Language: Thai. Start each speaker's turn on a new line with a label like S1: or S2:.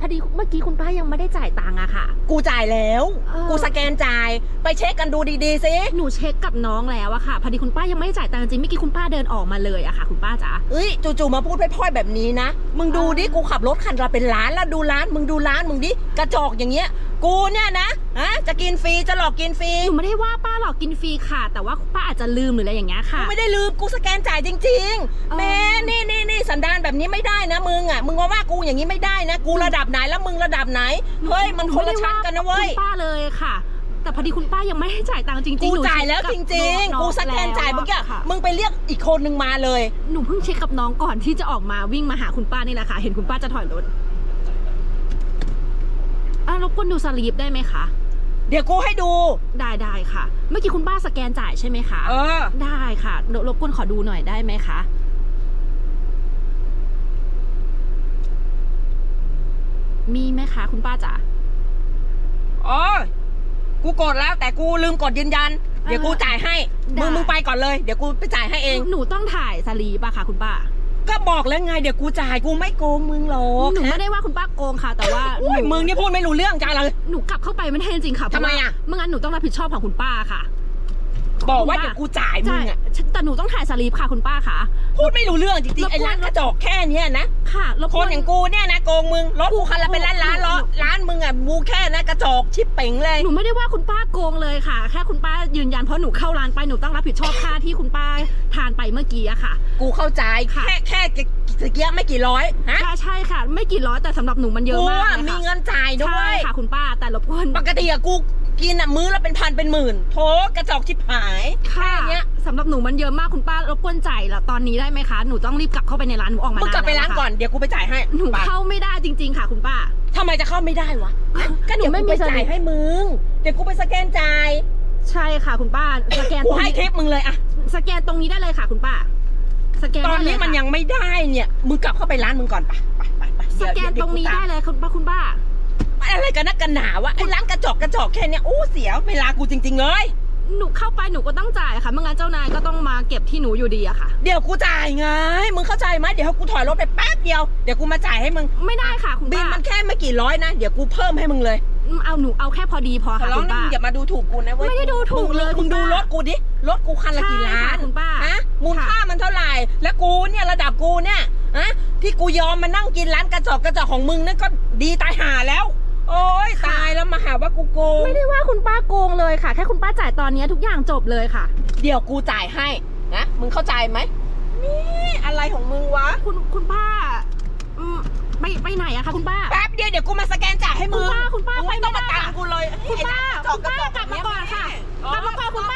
S1: พอดีเมื่อกี้คุณป้ายังไม่ได้จ่ายตังค์อะค่ะ
S2: กูจ่ายแล้ว
S1: เออ
S2: กูสแกนจ่าย ไปเช็คกันดูดีๆสิ
S1: หนูเช็คกับน้องแล้วอะค่ะพอดีคุณป้ายังไม่ได้จ่ายตังค์จริงเมื่อกี้คุณป้าเดินออกมาเลยอะค่ะ คุณป้าจ๋า
S2: เอ้ยจู่ๆมาพูดพร่อยๆแบบนี้นะ มึงดูดิ กูขับรถคันละเป็นล้านแล้วดูร้าน มึงดูร้านมึงดิ กระจอกอย่างเงี้ย กูเนี่ยนะฮะจะกินฟรีจะหลอกกินฟรี
S1: หนูไม่ได้ว่าป้าหลอกกินฟรีค่ะ แต่ว่าป้าอาจจะลืมหรืออะไรอย่างเงี้ย
S2: กู
S1: ค่ะ
S2: ไม่ได้ลืมกูสแกนจ่ายจริง
S1: เออ
S2: ๆแม่นี่นี่นี่สันดานแบบนี้ไม่ได้นะมึงอะมึงมาว่ากูอย่างนี้ไม่ได้นะ กูระดับไหนแล้วมึงระดับไหนเฮ้ยมันคนละชั้นกันนะเว้ย
S1: คุณป้าเลยค่ะ แต่พอดีคุณป้ายังไม่ได้จ่ายตังค์จริงๆ
S2: กู
S1: หนู
S2: จ่ายแล้ว
S1: เช็
S2: จ
S1: คบ
S2: ริง
S1: น้อ
S2: ๆกูสแกนจ่ายเมื่อกี้
S1: แล้วะค่ะ
S2: มึงไปเรียกอีกคนนึงมาเลย
S1: หนูเพิ่งเช็คกับน้องก่อนที่จะออกมาวิ่งมาหาคุณป้านี่แหละค่ะ เห็นคุณป้าจะถอยรถอะร บกวนดูสลีปได้ไหมคะ
S2: เดี๋ยวกูให้ดู
S1: ได้ได้ค่ะ เมื่อกี้คุณป้าสแกนจ่ายใช่ไหมคะ
S2: เออ
S1: ได้ค่ะรรบกวนขอดูหน่อยได้ไหมคะมีไหมคะคุณป้าจ๋า
S2: อ๋อ กูกดแล้วแต่กูลืมกดยืนยัน เดี๋ยวกูจ่ายให้
S1: ได้
S2: มึงมึงไปก่อนเลย เดี๋ยวกูไปจ่ายให้เอง
S1: หนูต้องถ่ายสลีปอะค่ะคุณป้า
S2: ก็บอกแล้วไงเดี๋ยวกูจ่ายกูไม่โกงมึงหรอก
S1: หนูไม่ได้ว่าคุณป้าโกงค่ะ แต่ว่า
S2: โอ้ย
S1: หนู
S2: มึงนี่พูดไม่รู้เรื่องจ้าเลย
S1: หนูกลับเข้าไปไม่ได้จริงๆค่ะเพรา
S2: ทำไมอะ
S1: ว่าไม่งั้นหนูต้องรับผิดชอบของคุณป้าค่ะ
S2: บอกว่า
S1: คุณป้า
S2: เดี๋ยวกูจ่ายมึ
S1: ใช่
S2: งอะ
S1: แต่หนูต้องถ่ายสลีปค่ะคุณป้าค่ะ
S2: พูดไม่รู้เรื่องจริงๆไอ้ร้านกระจอกแค่เนี้ยนะ
S1: ค่ะรบ
S2: ค
S1: กวน
S2: อย่างกูเนี่ยนะโกงมึงรถกูคันละเป็นล้านล้านล้อร้านมึงอะมูแค่นะกระจอกชิปเป๋งเลย
S1: หนูไม่ได้ว่าคุณป้าโกงเลยค่ะ แค่คุณป้ายืนยันเพราะหนูเข้าร้านไปหนูต้องรับผิดชอบค่าที่คุณป้าทานไปเมื่อกี้อะค่ะ
S2: กูเข้าใจ
S1: ค่ะ
S2: แค่แค่ ตะเกียบไม่กี่ร้อยฮะ
S1: ใช่ใช่ค่ะ ไม่กี่ร้อยแต่สำหรับหนูมันเยอะ
S2: กู
S1: มาก
S2: อะ
S1: เลย
S2: มี
S1: ค่ะ
S2: เงินจ่ายด้
S1: ใช่
S2: วย
S1: ค่ะคุณป้าแต่รบกวน
S2: ปกติอะกูกินอะมื้อละเป็นพันเป็นหมื่นโถกระจอกชิบหาย
S1: ค่ะ
S2: แค่เนี้ย
S1: สำหรับหนูมันเยอะมากคุณป้ารบกวนจ่ายแล้วตอนนี้ได้ไหมคะหนูต้องรีบกลับเข้าไปในร้านหนูออกมา
S2: มึงกลับไป
S1: แล้ว
S2: ร้าน
S1: ค่ะ
S2: ก่อนเดี๋ยวกูไปจ่ายให้
S1: หนู
S2: ไป
S1: เข้าไม่ได้จริง ๆ ค่ะ คุณป้า
S2: ทำไมจะเข้าไม่ได้วะก็เดี๋ยว
S1: หนูไม่
S2: กู
S1: มี
S2: ไป
S1: สลิป
S2: จ่ายให้มึงเดี๋ยวกูไปสแกนจ่าย
S1: ใช่ค่ะคุณป้าสแกน
S2: กู
S1: ตรง
S2: ให้
S1: นี้
S2: ทิปมึงเลยอะ
S1: สแกนตรงนี้ได้เลยค่ะ คุณป้า สแกน
S2: ตอน
S1: ได้เล
S2: นี้
S1: ย
S2: มัน
S1: ค่ะ
S2: ยังไม่ได้เนี่ยมึงกลับเข้าไปร้านมึงก่อนไปไปไปไป
S1: ส
S2: เดี๋ยว
S1: แกน
S2: เดี๋
S1: ต
S2: ยว
S1: รงนี้
S2: กู
S1: ได้
S2: ตาม
S1: เลยคุณป้าคุณป้า
S2: อะไรกันนักกันหนาวะไอ้ร้านกระจอกกระจอกแค่เนี้ยโอ้เสียเวลากูจริง ๆ เลย
S1: หนูเข้าไปหนูก็ต้องจ่ายค่ะไม่งั้นเจ้านายก็ต้องมาเก็บที่หนูอยู่ดีอะค่ะ
S2: เดี๋ยวกูจ่ายไงมึงเข้าใจไหมเดี๋ยวกูถอยรถไปแป๊บเดียวเดี๋ยวกูมาจ่ายให้มึง
S1: ไม่ได้ค่ะคุณ
S2: บิน
S1: ป้า
S2: มันแค่ไม่กี่ร้อยนะ เดี๋ยวกูเพิ่มให้มึงเลย
S1: เอาหนูเอาแค่พอดีพอ
S2: ขอ
S1: ค่ะ
S2: ร้อ
S1: คุ
S2: ง
S1: ณ
S2: นะ
S1: ป้า
S2: มึงอย่ามาดูถูกกูนะเว้ย
S1: ไม่ได้ดูถูกเลย
S2: มึง
S1: คุณ
S2: ดู
S1: ป้าร
S2: ถกูดิรถกูคันละกี่
S1: ใช่
S2: ล้า
S1: ค่ะ
S2: น
S1: คุณป้า
S2: ฮะ มูลค่ามันเท่าไหร่แล้วกูเนี่ยระดับกูเนี่ยฮะที่กูยอมมานั่งกินร้านกระจอกกระจอกของมึงนั่นก็ดีตายห่าแล้ว โอ้ยตายแล้วมาหาว่ากูโกง
S1: ไม่ได้ว่าคุณป้าโกงเลยค่ะ แค่คุณป้าจ่ายตอนนี้ทุกอย่างจบเลยค่ะ
S2: เดี๋ยวกูจ่ายให้นะมึงเข้าใจไหมนี่อะไรของมึงวะ
S1: คุณคุณป้าอืมไปไปไหนอะคะคุณป้า
S2: แป๊บเดียวเดี๋ยวกูมาสแกนจ่ายให้มึง
S1: คุณป้าคุณป้า
S2: มึงไม่
S1: ไป
S2: ต้อง
S1: ไม่
S2: มา
S1: ได้
S2: ตามกูเลย
S1: คุณป้า
S2: ไอ้ร้นกระจ
S1: คุณป้ากลับมาก่อนค่ะ
S2: อ๋อก
S1: ลับมา